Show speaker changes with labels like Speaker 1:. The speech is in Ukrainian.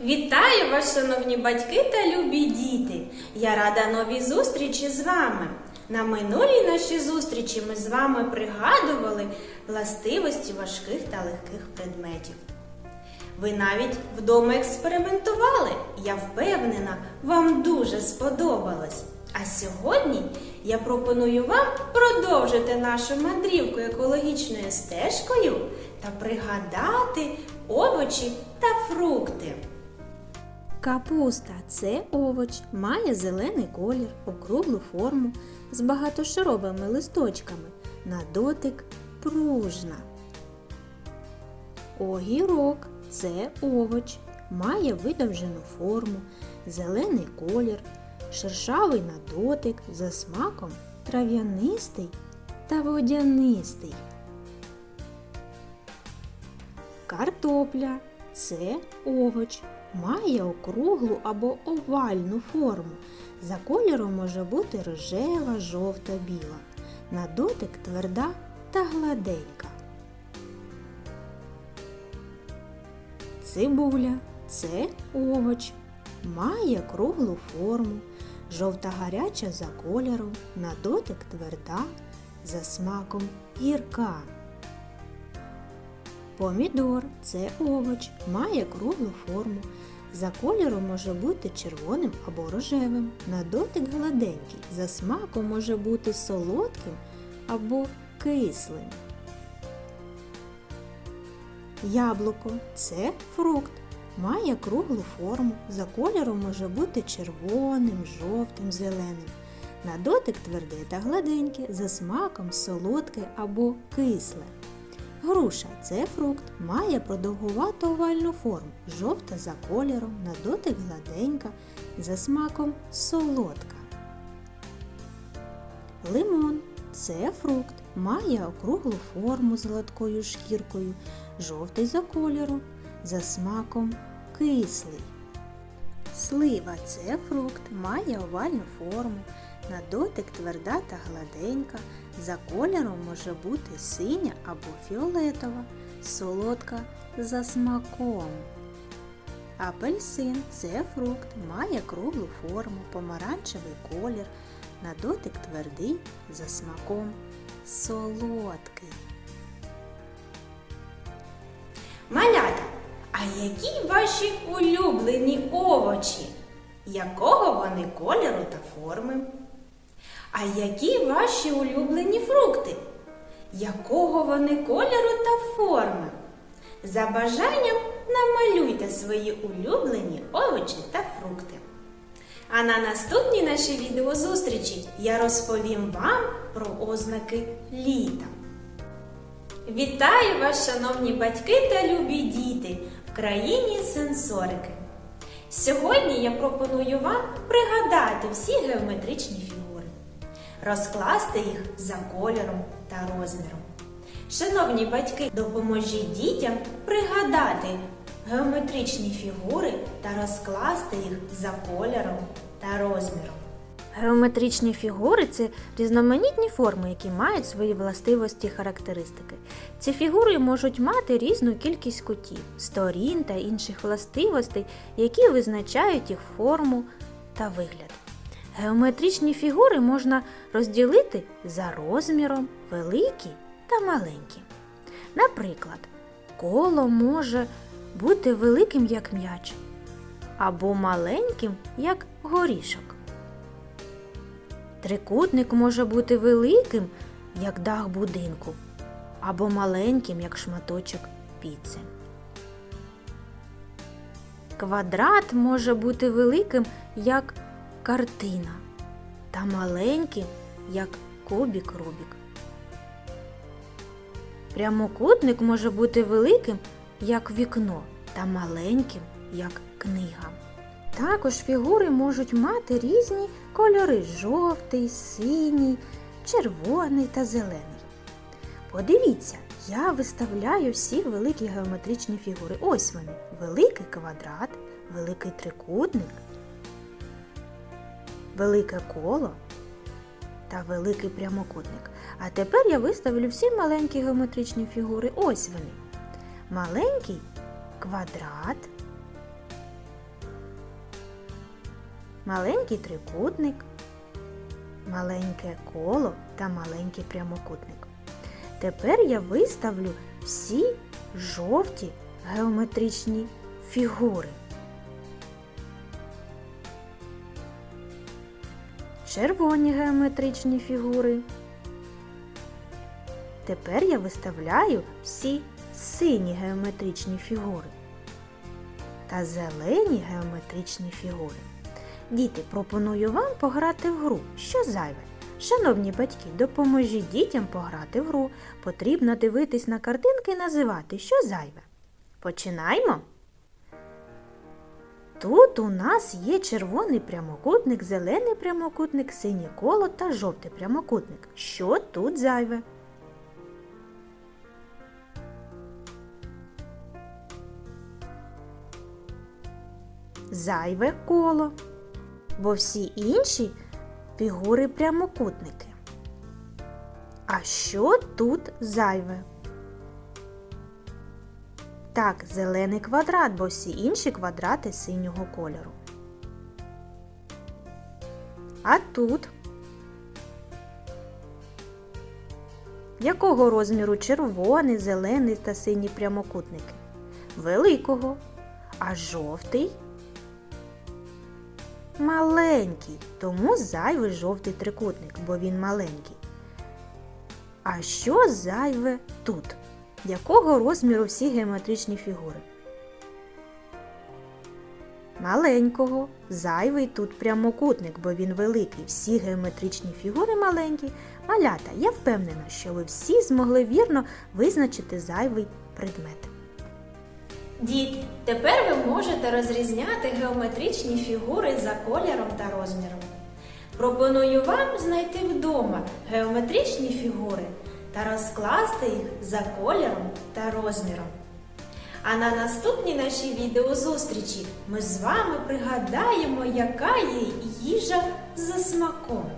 Speaker 1: Вітаю вас, шановні батьки та любі діти! Я рада новій зустрічі з вами. На минулій нашій зустрічі ми з вами пригадували властивості важких та легких предметів. Ви навіть вдома експериментували. Я впевнена, вам дуже сподобалось. А сьогодні я пропоную вам продовжити нашу мандрівку екологічною стежкою та пригадати овочі та фрукти. Капуста це овоч, має зелений колір, округлу форму з багатошаровими листочками. На дотик пружна. Огірок це овоч, має видовжену форму, зелений колір, шершавий на дотик, за смаком трав'янистий та водянистий. Картопля це овоч, має округлу або овальну форму. За кольором може бути рожева, жовта, біла. На дотик тверда та гладенька. Цибуля це овоч, має круглу форму, жовта гаряча за кольором, на дотик тверда, за смаком гірка. Помідор це овоч, має круглу форму. За кольором може бути червоним або рожевим. На дотик гладенький. За смаком може бути солодким або кислим. Яблуко це фрукт. Має круглу форму. За кольором може бути червоним, жовтим, зеленим. На дотик тверде та гладеньке, за смаком солодке або кисле. Груша це фрукт, має продовгувату овальну форму, жовта за кольором, на дотик гладенька, за смаком солодка. Лимон це фрукт, має округлу форму з гладкою шкіркою, жовтий за кольором, за смаком кислий. Слива це фрукт, має овальну форму, на дотик тверда та гладенька, за кольором може бути синя або фіолетова, солодка за смаком. Апельсин це фрукт, має круглу форму, помаранчевий колір, на дотик твердий, за смаком солодкий. Малята, а які ваші улюблені овочі? Якого вони кольору та форми? А які ваші улюблені фрукти? Якого вони кольору та форми? За бажанням намалюйте свої улюблені овочі та фрукти. А на наступній нашій відеозустрічі я розповім вам про ознаки літа. Вітаю вас, шановні батьки та любі діти в країні сенсорики. Сьогодні я пропоную вам пригадати всі геометричні фігури, розкласти їх за кольором та розміром. Шановні батьки, допоможіть дітям пригадати геометричні фігури та розкласти їх за кольором та розміром. Геометричні фігури це різноманітні форми, які мають свої властивості і характеристики. Ці фігури можуть мати різну кількість кутів, сторін та інших властивостей, які визначають їх форму та вигляд. Геометричні фігури можна розділити за розміром великі та маленькі. Наприклад, коло може бути великим як м'яч або маленьким як горішок. Трикутник може бути великим, як дах будинку, або маленьким, як шматочок піци. Квадрат може бути великим, як картина, та маленьким, як кубік Рубік. Прямокутник може бути великим, як вікно, та маленьким, як книга. Також фігури можуть мати різні кольори жовтий, синій, червоний та зелений. Подивіться, я виставляю всі великі геометричні фігури. Ось вони: великий квадрат, великий трикутник, велике коло та великий прямокутник. А тепер я виставлю всі маленькі геометричні фігури. Ось вони. Маленький квадрат,
Speaker 2: маленький трикутник, маленьке коло та маленький прямокутник. Тепер я виставлю всі жовті геометричні фігури. Червоні геометричні фігури. Тепер я виставляю всі сині геометричні фігури та зелені геометричні фігури. Діти, пропоную вам пограти в гру. Що зайве? Шановні батьки, допоможіть дітям пограти в гру. Потрібно дивитись на картинки і називати, що зайве. Починаємо. Тут у нас є червоний прямокутник, зелений прямокутник, синє коло та жовтий прямокутник. Що тут зайве? Зайве коло, бо всі інші фігури прямокутники. А що тут зайве? Так, зелений квадрат, бо всі інші квадрати синього кольору. А тут якого розміру червоний, зелений та синій прямокутники? Великого. А жовтий? Маленький, тому зайвий жовтий трикутник, бо він маленький. А що зайве тут? Якого розміру всі геометричні фігури? Маленького. Зайвий тут прямокутник, бо він великий. Всі геометричні фігури маленькі. Малята, я впевнена, що ви всі змогли вірно визначити зайвий предмет.
Speaker 1: Діти, тепер ви можете розрізняти геометричні фігури за кольором та розміром. Пропоную вам знайти вдома геометричні фігури та розкласти їх за кольором та розміром. А на наступній нашій відеозустрічі ми з вами пригадаємо, яка є їжа за смаком.